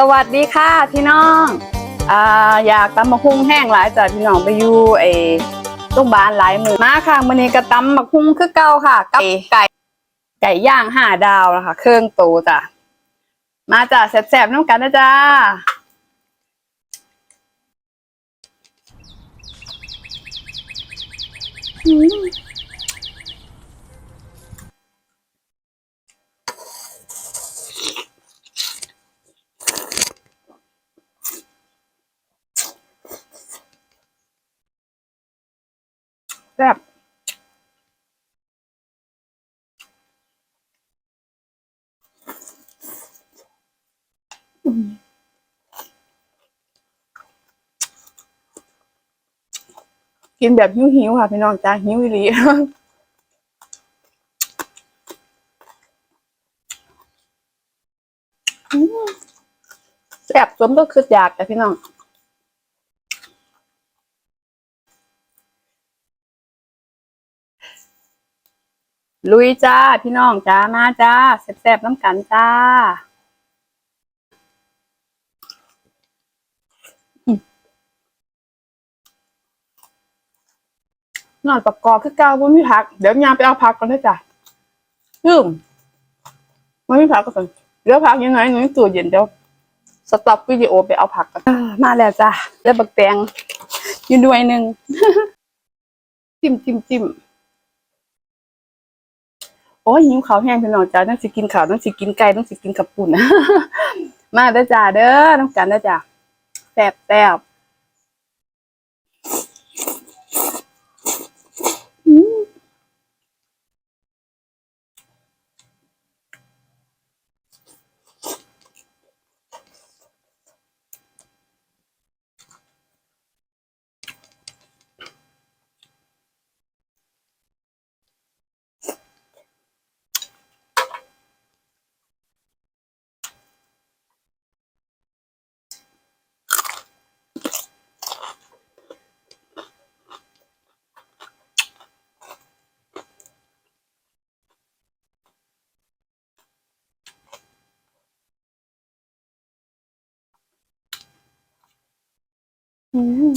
สวัสดีค่ะพี่น้องอ่าอยากตำมะฮุ่งแห้งหลายจ้ะพี่น้องไปอยู่ไอ้ลูกบ้านหลายมือมาค่ะมื้อนี้ก็ตำมะฮุ่งคือเก่าค่ะกับไก่ไก่ย่างห้าดาวนะคะเครื่องโตจ้ะมาจ้ะแซ่บๆน้ำกันนะจ้าอืม ซ่บกินแบบหิวๆค่ะพี่น้องจ้าหิวอีหลีอืมแซ่บสมก็คืออยากแต่พี่น้อง ลุยจ้า พี่น้องจ้ามาจ้าแซ่บๆน้ำกันจ้านอนประกอบคือเก่าบ่มีผัก เดี๋ยวยามไปเอาผักก่อนนะจ้ะลืมไม่มีผักก็สั่นเหลือผักยังไงหนูตู้เย็นเดี๋ยวสต็อปวิดีโอไปเอาผักกันมาแล้วจ้าแล้วบักแตงอยู่ด้วยหนึ่งจิ้มจิ้มจิ้ม โอ้ยหิวข้าวแห้งพี่น้องจ้าต้องสิกินข้าวต้องสิกินไก่ต้องสิกินกับปุ่นมาเด้อจ้าเด้อน้ำกันเด้อจ้าแซ่บแซ่บ อืม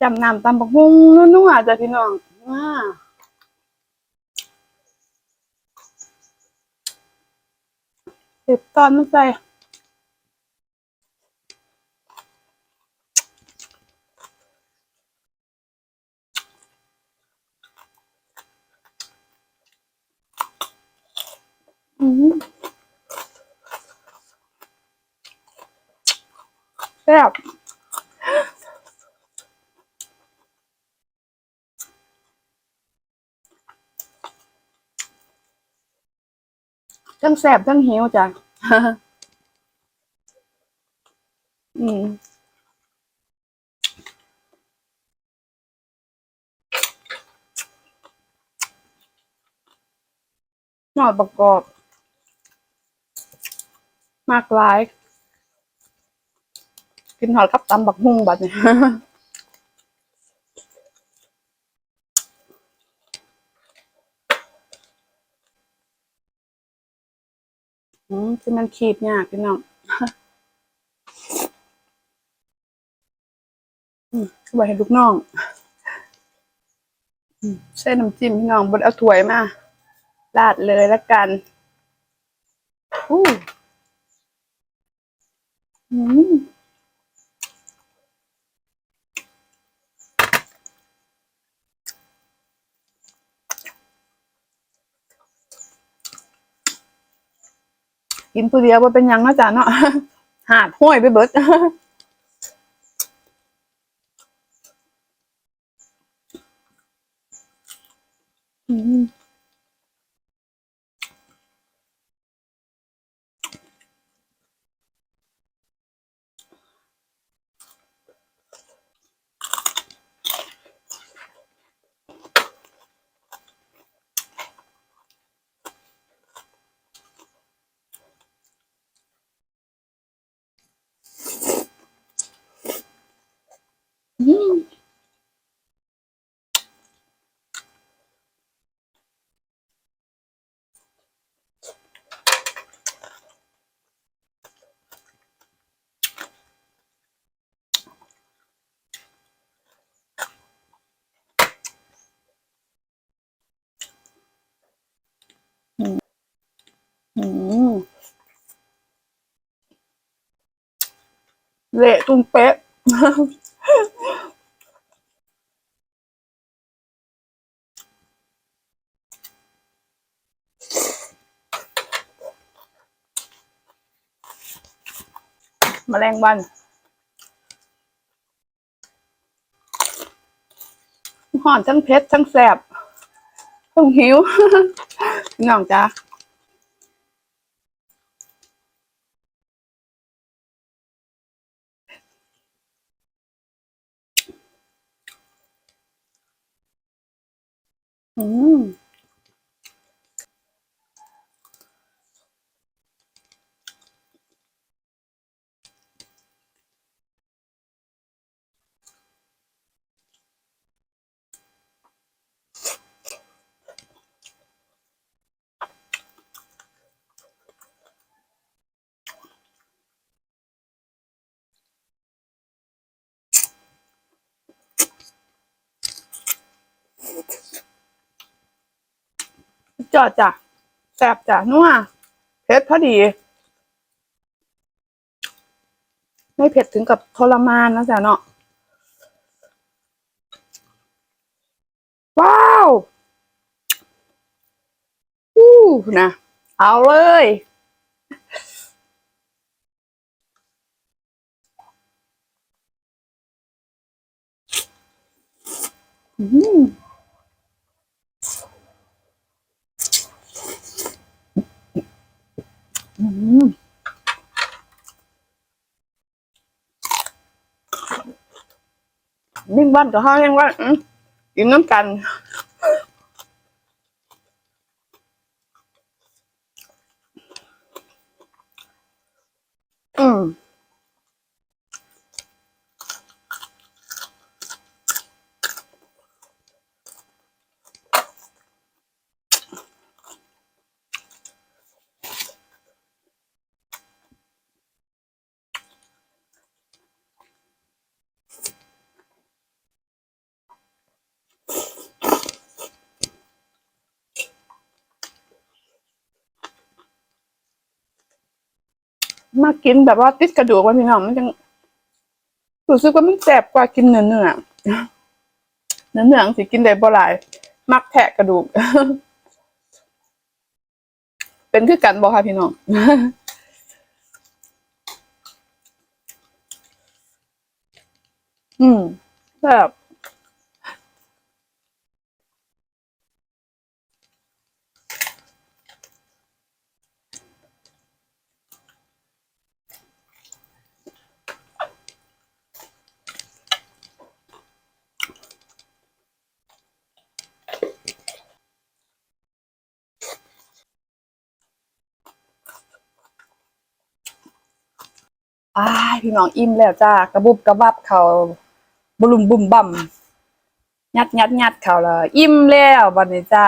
จำนำตำบักหุ่งนุ่นๆอะจ้ะพี่น้องอ่าเด็ดตอนมันใส่ แซ่บทั้งแซ่บทั้งหิวจ้ะ อืมหน่อยประกอบ มากหลาย กินหอดกับตำบักหุ่งบัดเนี่ยอืมที่มันขีดยากพี่น้องอืมไว้ให้ลูกน้องอืมใส่น้ำจิ้มพี่น้องบนเอาถ้วยมา ราดเลยละกันอู้ อืมกินผู้เดียวว่าเป็นยังนะจ๊ะเนาะหาดห้อยไปเบิดอืม เละตุ้มเป๊ะ แมลงวันหอนทั้งเผ็ดทั้งแสบทั้งหิวน้องจ้า อื จอดจ้ะแสบจ้ะนัวเผ็ดพอดี ไม่เผ็ดถึงกับทรมานนะจ๊ะเนาะว้าวอู้นะเอาเลยอืม อืมนิ่งบ้านกับห้าแมากินแบบว่าติดกระดูกไว้พี่น้องมันจังรู้สึกว่ามันแสบกว่ากินเนื้อเนื้อเนื้อเนื้อสิกินได้บ่หลาย มักแทะกระดูก เป็นคือกันบ่ค่ะพี่น้องอืมแบบ อ้ายพี่น้องอิ่มแล้วจ้ากระบุบกระบับเขาบุลุมบุมบั่มยัดยัดยัดเขาเลยอิ่มแล้ววันนี้จ้า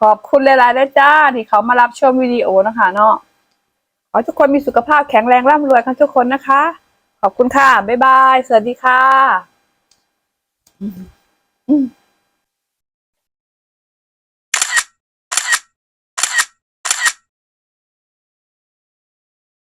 ขอบคุณหลายๆเลยจ้า ที่เขามารับชมวิดีโอนะคะ เนาะขอทุกคนมีสุขภาพแข็งแรงร่ำรวยกันทุกคนนะคะ ขอบคุณค่ะ บ๊ายบาย สวัสดีค่ะ อืม